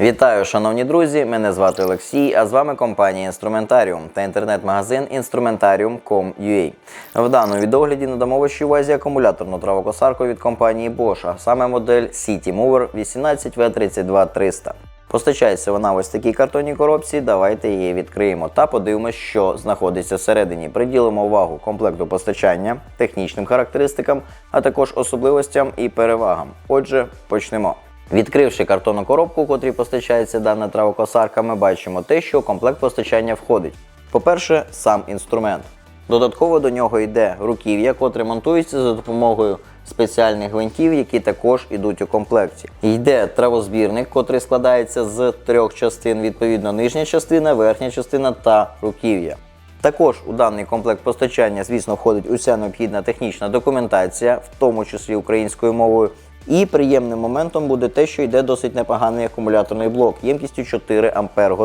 Вітаю, шановні друзі! Мене звати Олексій, а з вами компанія Інструментаріум та інтернет-магазин Instrumentarium.com.ua. В даному відогляді надамо вашій увазі акумуляторну травокосарку від компанії Bosch, а саме модель City Mover 18V32300. Постачається вона ось такій картонній коробці. Давайте її відкриємо та подивимося, що знаходиться всередині. Приділимо увагу комплекту постачання, технічним характеристикам, а також особливостям і перевагам. Отже, почнемо. Відкривши картонну коробку, у котрій постачається дана травокосарка, ми бачимо те, що у комплект постачання входить. По-перше, сам інструмент. Додатково до нього йде руків'я, котре монтується за допомогою спеціальних гвинтів, які також йдуть у комплекті. Йде травозбірник, котрий складається з трьох частин, відповідно, нижня частина, верхня частина та руків'я. Також у даний комплект постачання, звісно, входить уся необхідна технічна документація, в тому числі українською мовою. І приємним моментом буде те, що йде досить непоганий акумуляторний блок ємкістю 4 Ампер.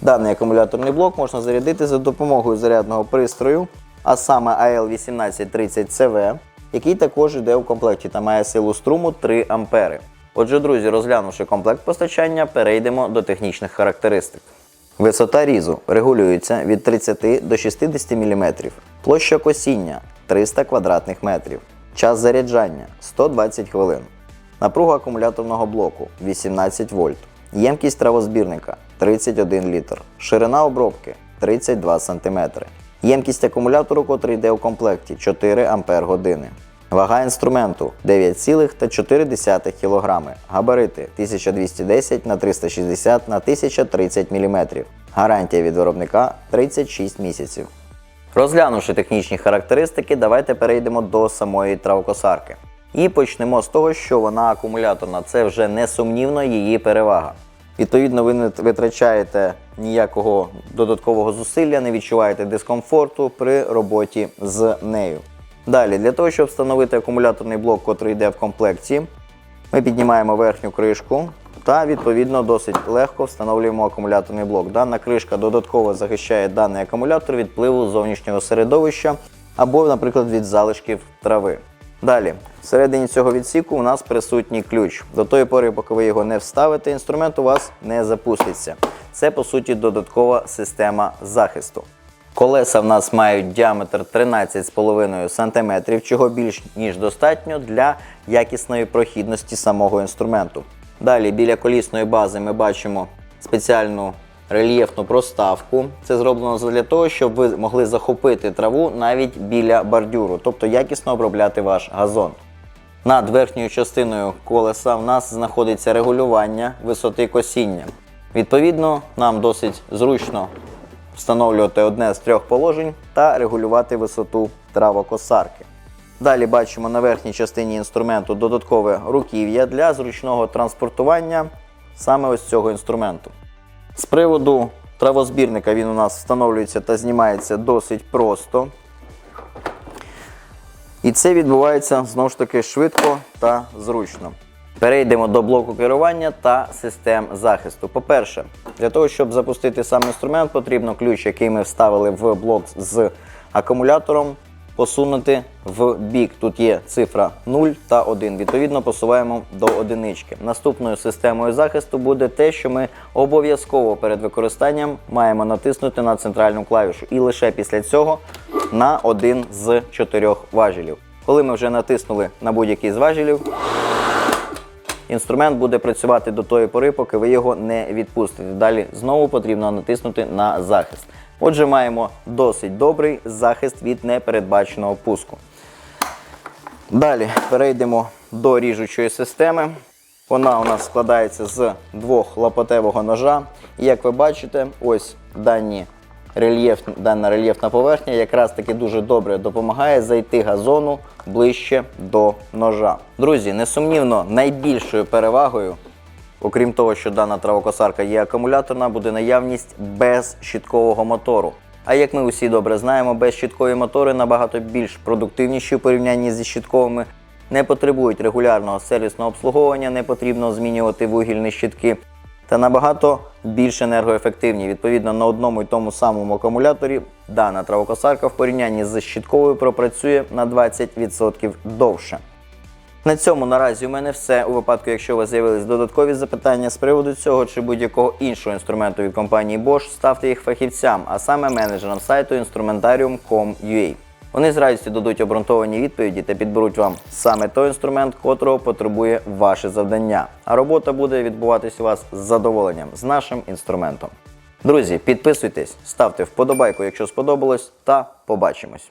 Даний акумуляторний блок можна зарядити за допомогою зарядного пристрою, а саме AL1830CV, який також йде у комплекті та має силу струму 3 Ампери. Отже, друзі, розглянувши комплект постачання, перейдемо до технічних характеристик. Висота різу регулюється від 30 до 60 мм, площа косіння 300 квадратних метрів, час заряджання 120 хвилин, напруга акумуляторного блоку 18 вольт, ємкість травозбірника 31 літр, ширина обробки 32 см, ємкість акумулятору, котрий йде у комплекті 4 Ампер години. Вага інструменту 9,4 кг. Габарити 1210 на 360 на 1030 мм. Гарантія від виробника 36 місяців. Розглянувши технічні характеристики, давайте перейдемо до самої травокосарки. І почнемо з того, що вона акумуляторна. Це вже несумнівно її перевага. Відповідно, ви не витрачаєте ніякого додаткового зусилля, не відчуваєте дискомфорту при роботі з нею. Далі, для того, щоб встановити акумуляторний блок, який йде в комплекті, ми піднімаємо верхню кришку та відповідно досить легко встановлюємо акумуляторний блок. Дана кришка додатково захищає даний акумулятор від впливу зовнішнього середовища або, наприклад, від залишків трави. Далі, всередині цього відсіку у нас присутній ключ. До тої пори, поки ви його не вставите, інструмент у вас не запуститься. Це по суті додаткова система захисту. Колеса в нас мають діаметр 13,5 см, чого більш ніж достатньо для якісної прохідності самого інструменту. Далі біля колісної бази ми бачимо спеціальну рельєфну проставку. Це зроблено для того, щоб ви могли захопити траву навіть біля бордюру, тобто якісно обробляти ваш газон. Над верхньою частиною колеса в нас знаходиться регулювання висоти косіння. Відповідно, нам досить зручно встановлювати одне з трьох положень та регулювати висоту травокосарки. Далі бачимо на верхній частині інструменту додаткове руків'я для зручного транспортування саме ось цього інструменту. З приводу травозбірника він у нас встановлюється та знімається досить просто. І це відбувається знову ж таки швидко та зручно. Перейдемо до блоку керування та систем захисту. По-перше, для того, щоб запустити сам інструмент, потрібно ключ, який ми вставили в блок з акумулятором, посунути в бік. Тут є цифра 0 та 1. Відповідно, посуваємо до одинички. Наступною системою захисту буде те, що ми обов'язково перед використанням маємо натиснути на центральну клавішу. І лише після цього на один з чотирьох важелів. Коли ми вже натиснули на будь-який з важелів, інструмент буде працювати до тої пори, поки ви його не відпустите. Далі знову потрібно натиснути на захист. Отже, маємо досить добрий захист від непередбаченого пуску. Далі перейдемо до ріжучої системи. Вона у нас складається з двох лопатевого ножа. І як ви бачите, ось дані рельєф, дана рельєфна поверхня якраз таки дуже добре допомагає зайти газону ближче до ножа. Друзі, несумнівно, найбільшою перевагою, окрім того, що дана травокосарка є акумуляторна, буде наявність безщіткового мотору. А як ми усі добре знаємо, безщіткові мотори набагато більш продуктивніші у порівнянні зі щітковими, не потребують регулярного сервісного обслуговування, не потрібно змінювати вугільні щітки та набагато більш енергоефективні. Відповідно, на одному і тому самому акумуляторі дана травокосарка в порівнянні з щітковою пропрацює на 20% довше. На цьому наразі у мене все. У випадку, якщо у вас з'явились додаткові запитання з приводу цього чи будь-якого іншого інструменту від компанії Bosch, ставте їх фахівцям, а саме менеджерам сайту instrumentarium.com.ua. Вони з радістю дадуть обґрунтовані відповіді та підберуть вам саме той інструмент, котрого потребує ваше завдання. А робота буде відбуватись у вас з задоволенням з нашим інструментом. Друзі, підписуйтесь, ставте вподобайку, якщо сподобалось, та побачимось.